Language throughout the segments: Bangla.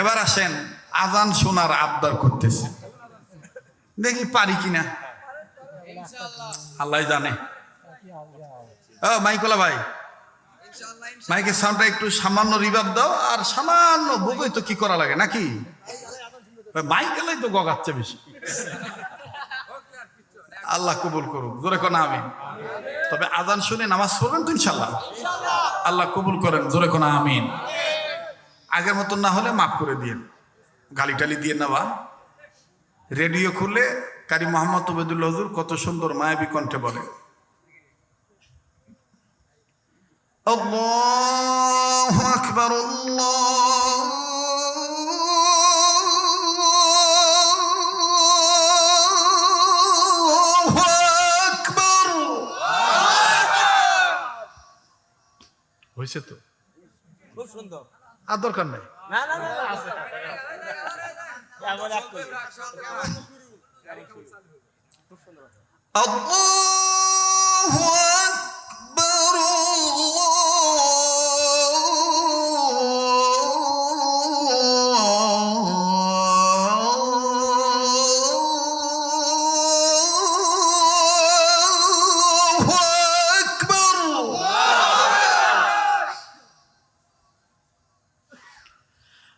এবার আসেন, আজান শোনার আবদার করতেছে। দেখি পারি কিনা? আল্লাহ জানে। ও, মাইকলা ভাই। মাইকের সাউন্ডটা একটু সামান্য রিভাব দাও, আর সামান্য বুঝোই তো কি করা লাগে, নাকি? মাইকেলাই তো গগাচ্ছে বেশি। আল্লাহ কবুল করুক, জোরে কোন আমি। তবে আজান শুনে নামাজ পড়বেন তো ইনশাল্লাহ? আল্লাহ কবুল করেন, জোরে কোন আমিন আগের মতন না হলে মাফ করে দিন গালি টালি দিয়ে নেওয়া। রেডিও খুলে কারি মোহাম্মদ তবেদুল্লাহ হজুর কত সুন্দর মায়াবী কণ্ঠে বলে। আল্লাহু আকবার আল্লাহু আকবার। হয়েছে তো? খুব সুন্দর। আর দরকার নাই। না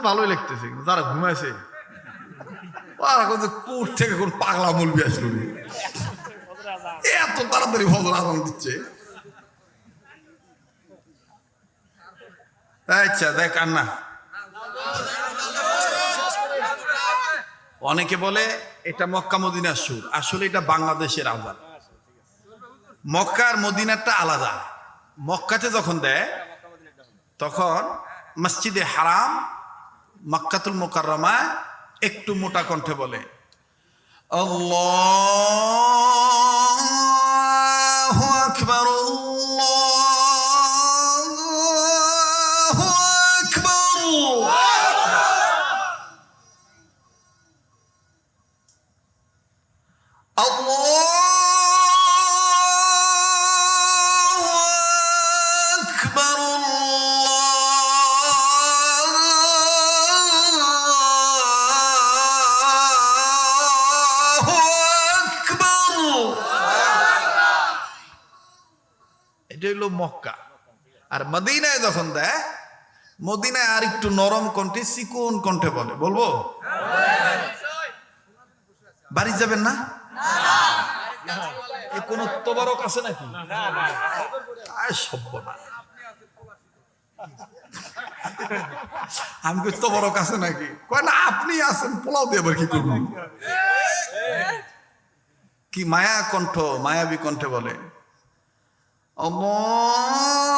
তো ভালোই লাগতেছে, কিন্তু যারা ঘুমাইছে ওরা কোর্ট থেকে কোন পাগলা মুলবি আসলো এত তাড়াতাড়ি ভজর আদান দিচ্ছে। আচ্ছা দেখ আন্না। অনেকে বলে এটা মক্কা মদিনার সুর, আসলে এটা বাংলাদেশের আজান। মক্কার মদিনারটা আলাদা। মক্কাতে যখন দেয়, তখন মসজিদে হারাম মক্কাতুল মোকাররমায় একটু মোটা কণ্ঠে বলে আল্লাহু এটা হলো মক্কা। আর মদিনায় যখন দেয়, মদিনায় আর একটু নরম কণ্ঠে চিকন কণ্ঠে বলে। বলব? বাড়ি যাবেন না? কোনো আছে নাকি? সভ্য না আমি তোবারক আছে নাকি? কয়, না, আপনি আছেন, পোলাও দিয়ে আবার কি করবেন কি মায়া কণ্ঠ, মায়াবী কণ্ঠে বলে। আল্লাহু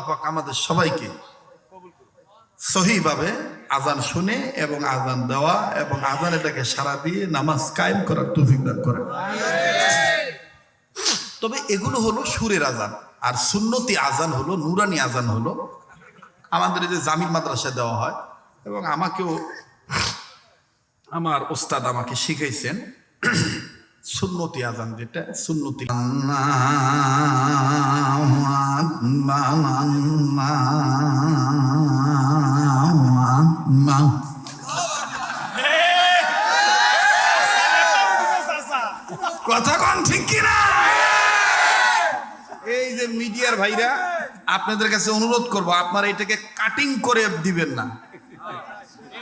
আল্লাহু পাক আমাদের সবাইকে সহিভাবে আজান শুনে এবং আজান দেওয়া এবং আজান এটাকে সারা দিয়ে নামাজ কায়েম করার তৌফিক দান তবে এগুলো হলো সুরের আজান, আর সুন্নতি আজান হলো, নুরানি আজান হলো। আমাদের যে জামিন মাদ্রাসা দেওয়া হয়, এবং আমাকেও আমার ওস্তাদ আমাকে শিখাইছেন। সুন্নতি আজান যেটা, সুন্নতি কথা কন ঠিক কিনা? এই যে মিডিয়ার ভাইরা, আপনাদের কাছে অনুরোধ করব, আপনারা এটাকে কাটিং করে দিবেন না।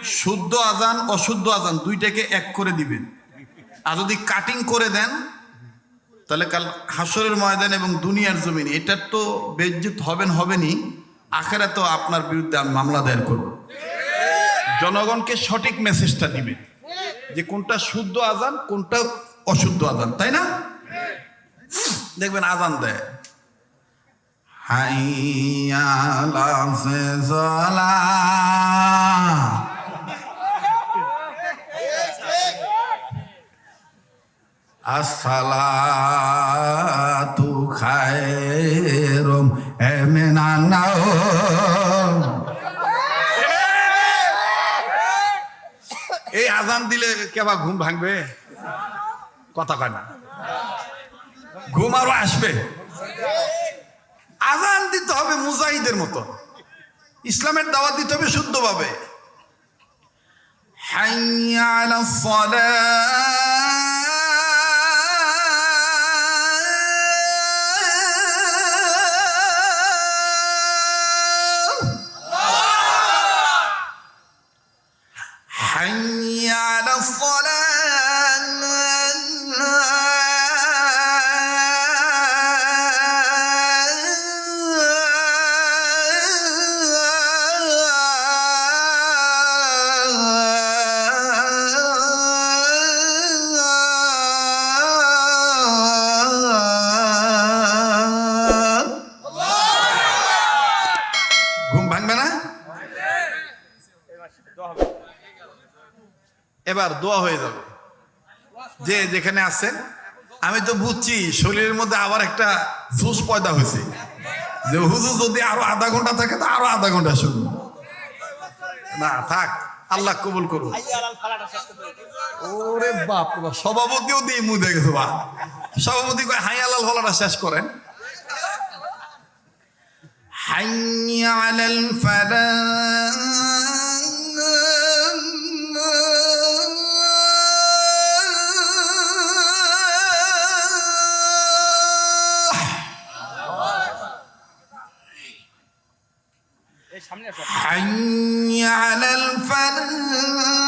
শুদ্ধ আজান, অশুদ্ধ আজান, দুইটাকে এক করে দিবেন। আর যদি কাটিং করে দেন, তাহলে কাল হাসরের ময়দান এবং দুনিয়ার জমিন এটার তো বেজ্জিত হবেন হবেনি আখেরা তো আপনার বিরুদ্ধে আমি মামলা দায়ের করব। জনগণকে সঠিক মেসেজটা দিবে যে কোনটা শুদ্ধ আজান কোনটা অশুদ্ধ আজান তাই না? দেখবেন আজান দেয়। হাইয়ালা ফেজলা আসসালাতু খায়রুম এমিনান্নাও এই আজান দিলে কেবা ঘুম ভাঙবে? কথা কয় না। ঘুম আরও আসবে। আজান দিতে হবে মুজাহিদের মতো। ইসলামের দাওয়াত দিতে হবে শুদ্ধভাবে। হাইয়া আলাস সালাহ এবার দোয়া হয়ে যাবে। যে যেখানে আছেন, আমি তো বুঝছি শরীরের মধ্যে আবার একটা জুস পয়দা হয়েছে। যে হুজুর যদি আরও আধা ঘণ্টা থাকে, তো আরও আধা ঘণ্টা শুনব না, থাক, আল্লাহ কবুল করুন ওরে বাপ সভাপতিও দিয়ে মুদে গেছে বা সভাপতি হাই আলাল ফলাটা শেষ করেন। হাই আলাল ফালা على الفلاح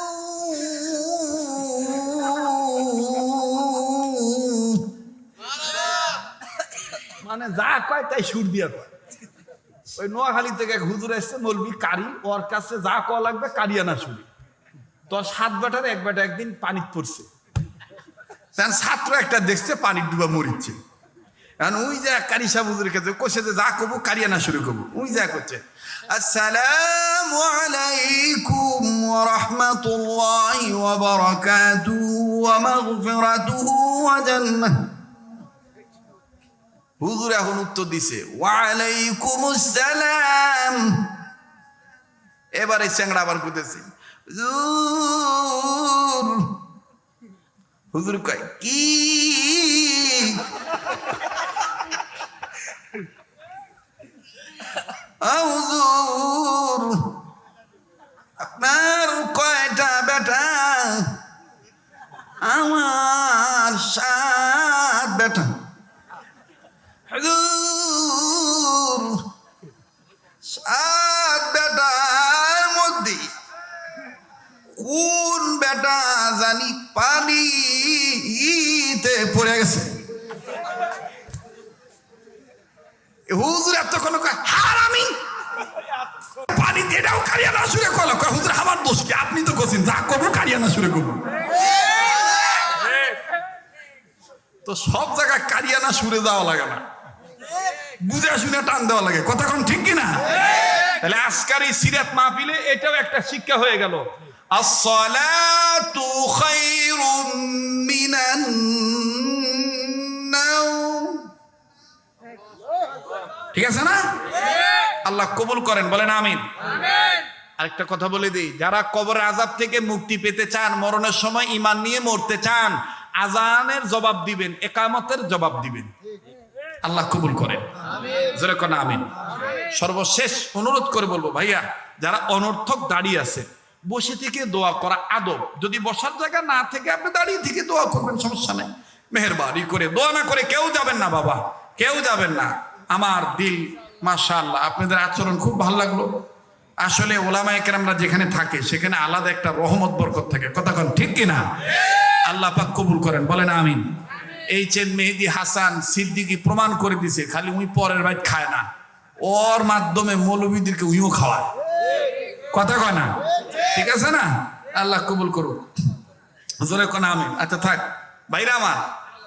মানে যা কয় তাই সুর দিয়া কয়। ওই নোয়াখালী থেকে এক হুজুর এসছে মলবি কারি, ওর কাছে যা কয়া লাগবে কারিয়ানা শুনি তো সাত বেটার, এক বেটা একদিন পানি পড়ছে। তখন ছাত্র একটা দেখছে, পানির ডুবা মরিচ্ছে। এখন ওই যে কারি সাহ হুজুরের কাছে কষে যে যা কবু, কারিয়ানা শুরু করব ওই যা করছে। আসসালামু আলাইকুম ওয়া রাহমাতুল্লাহি ওয়া বারাকাতুহু ওয়া মাগফিরাতুহু ওয়া জান্নাহ। হুজুর এখন উত্তর দিছে ওয়ালাইকুম আসসালাম এবারে চ্যাংড়া আবার কইতেছে, হুজুর। কয়, কি? আপনার কয়টা বেটা? আমার সাত বেটা। হুজুর এতক্ষণ হারামি? পানি এটাও কারিয়ানা সুরে কল হুজুর আমার দোষ কি? আপনি তো করছেন যা করব কারিয়ানা সুরে করব। তো সব জায়গায় কারিয়ানা সুরে যাওয়া লাগে না। বুঝে শুনে টান দেওয়া লাগে। কতক্ষণ ঠিক কিনা? তাহলে আজকার এই সিরাত মাহফিলে এটাও একটা শিক্ষা হয়ে গেল। আসসালাতু খায়রুম মিনান ঠিক আছে না? আল্লাহ কবুল করেন বলেন আমিন। আরেকটা কথা বলে দিই যারা কবরের আজাব থেকে মুক্তি পেতে চান মরণের সময় ইমান নিয়ে মরতে চান আজানের জবাব দিবেন একামতের জবাব দিবেন। আল্লাহ কবুল করেন। জোরে কোন আমিন। সর্বশেষ অনুরোধ করে বলব ভাইয়া যারা অনর্থক দাঁড়িয়ে আছে বসে থেকে দোয়া করা আদব। যদি বসার জায়গা না থেকে আপনি দাঁড়িয়ে থেকে দোয়া করবেন সমস্যা নেই। মেহরবানি করে দোয়া না করে কেউ যাবেন না বাবা। কেউ যাবেন না। আমার দিল, মাশাআল্লাহ। আপনাদের আচরণ খুব ভালো লাগল। আসলে ওলামা একরামরা যেখানে থাকে, সেখানে আলাদা একটা রহমত, বরকত থাকে। কথা কন ঠিক কিনা? আল্লাহ পাক কবুল করেন। বলেন আমিন। এই চেন মেহেদি হাসান সিদ্দিকি প্রমাণ করে দিছে, খালি উই পরের বাইট খায় না। ওর মাধ্যমে মৌলবীদেরকে উইও খাওয়ায়। কথা কয় না? ঠিক আছে না? আল্লাহ কবুল করুক। জোরে কোন আমি আচ্ছা থাক। ভাইরা আমার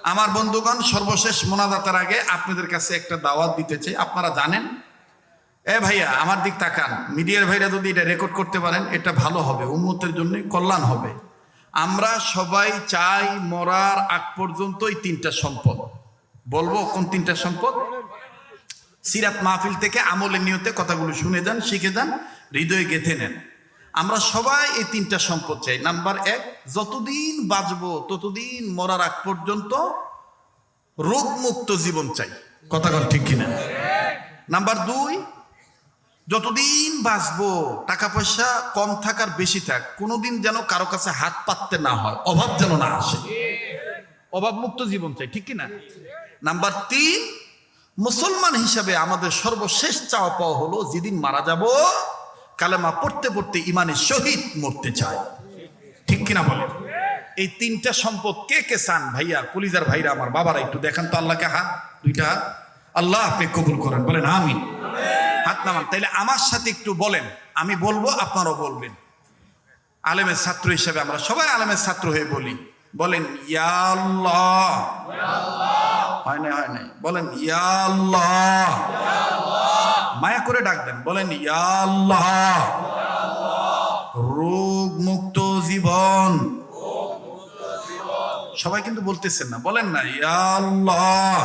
আমার বন্ধুগণ, সর্বশেষ মোনাজাতের আগে আপনাদের কাছে একটা দাওয়াত দিতে চাই। আপনারা জানেন? এ ভাইয়া, আমার দিক তাকান। মিডিয়ার ভাইরা যদি এটা রেকর্ড করতে পারেন, এটা ভালো হবে। উন্নতের জন্য কল্যাণ হবে। আমরা সবাই চাই মরার আগ পর্যন্ত এই তিনটা সম্পদ। বলব কোন তিনটা সম্পদ? সিরাত মাহফিল থেকে আমলের নিয়তে কথাগুলো শুনে যান, শিখে যান, হৃদয়ে গেঁথে নেন। আমরা সবাই এই তিনটা সম্পদ চাই। নাম্বার এক, যতদিন বাঁচবো, ততদিন মরার আগ পর্যন্ত রোগমুক্ত জীবন চাই। কথা কন ঠিক কিনা? নাম্বার দুই, যতদিন বাঁচবো টাকা পয়সা কম থাকার বেশি থাক, কোনোদিন যেন কারও কাছে হাত পাততে না হয়, অভাব যেন না আসে। অভাব মুক্ত জীবন চাই, ঠিক কিনা? নাম্বার তিন, মুসলমান হিসাবে আমাদের সর্বশেষ চাওয়া পাওয়া হলো, যেদিন মারা যাব কালেমা পড়তে পড়তে ইমানের শহীদ মরতে চায়। ঠিক কিনা বলেন এই তিনটা সম্পদ কে কে চান? ভাইয়া, কলিজার ভাইরা, আমার বাবারা একটু দেখান তো আল্লাহকে হাত দুইটা আল্লাহ আপনি কবুল করেন, বলেন আমি হাত নামান। তাইলে আমার সাথে একটু বলেন, আমি বলব, আপনারাও বলবেন। আলেমের ছাত্র হিসেবে আমরা সবাই আলেমের ছাত্র হয়ে বলি। বলেন, ইয়া আল্লাহ। হয় নাই হয় নাই। বলেন, ইয়া আল্লাহ। মায়া করে ডাকবেন, বলেন আল্লাহ রোগ মুক্ত জীবন। সবাই কিন্তু বলতেছেন না, বলেন না আল্লাহ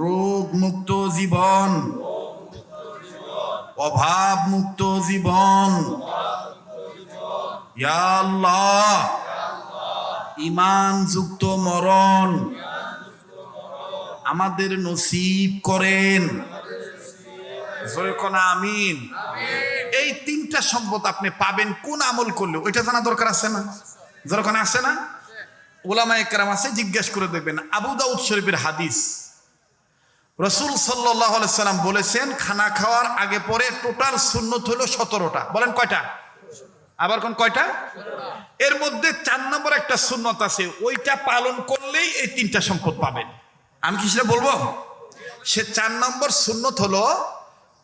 রোগ মুক্ত জীবন। অভাব মুক্ত জীবন আল্লাহ ইমান যুক্ত মরণ। আমাদের নসিব করেন। আমিন। এই তিনটা সম্পদ আপনি পাবেন, কোন আমল করলে ওইটা জানা দরকার আছে না? যখন আছে না? ওলামা একরাম আছে, জিজ্ঞেস করে দেখবেন। আবু দাউদ শরীফের হাদিস। রসুল সাল্লাহ সাল্লাম বলেছেন, খানা খাওয়ার আগে পরে টোটাল সুন্নত হলো সতেরোটা। বলেন কয়টা? আবার কোন কয়টা? এর মধ্যে চার নম্বর একটা সুন্নত আছে, ওইটা পালন করলেই এই তিনটা সম্পদ পাবেন। আমি কি সেটা বলব? সে চার নম্বর সুন্নত হলো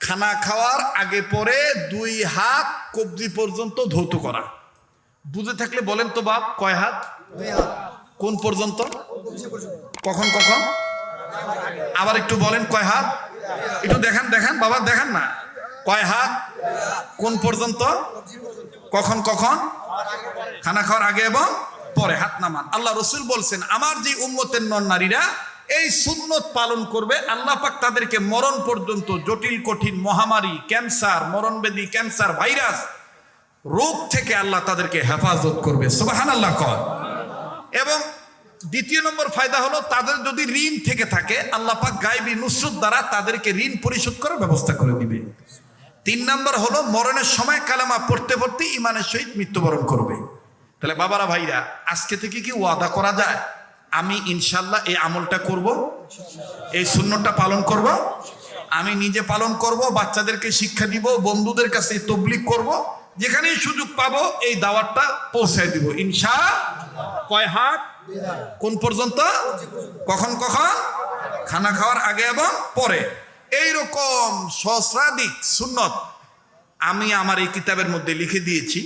খানা খাওয়ার আগে পরে দুই হাত কবজি পর্যন্ত ধৌত করা। বুঝে থাকলে বলেন তো বাপ কয় হাত? কোন পর্যন্ত? কখন কখন? আবার একটু বলেন কয় হাত? একটু দেখান দেখান বাবা দেখান না। কয় হাত? কোন পর্যন্ত? কখন কখন? খানা খাওয়ার আগে এবং পরে হাত নামান। আল্লাহ রসুল বলছেন আমার যে উম্মতের নন নারীরা এই সুন্নত পালন করবে, আল্লাহ পাক তাদেরকে মরণ পর্যন্ত জটিল, কঠিন মহামারী, ক্যান্সার, মরণবেদী, ক্যান্সার ভাইরাস রোগ থেকে আল্লাহ তাদেরকে হেফাজত করবে। সুবাহান আল্লাহ কর এবং দ্বিতীয় নম্বর ফায়দা হলো, তাদের যদি ঋণ থেকে থাকে, আল্লাহ পাক গাইবি নুসরত দ্বারা তাদেরকে ঋণ পরিশোধ করার ব্যবস্থা করে দিবে। তিন নম্বর হলো, মরণের সময় কালামা পড়তে পড়তে ইমানের সহিত মৃত্যুবরণ করবে। তাহলে বাবারা ভাইরা, আজকে থেকে কি ওয়াদা করা যায়? আমি ইনশাল্লাহ এই আমলটা করব, এই শূন্যটা পালন করব, আমি নিজে পালন করব, বাচ্চাদেরকে শিক্ষা দিব, বন্ধুদের কাছে তবলিক করব, যেখানেই সুযোগ পাবো এই দাওয়াতটা পৌঁছায় দিব। ইনশা কয় হাত? কোন পর্যন্ত? কখন কখন? খানা খাওয়ার আগে এবং পরে। এইরকম সহস্রাধিক সুন্নত আমি আমার এই কিতাবের মধ্যে লিখে দিয়েছি।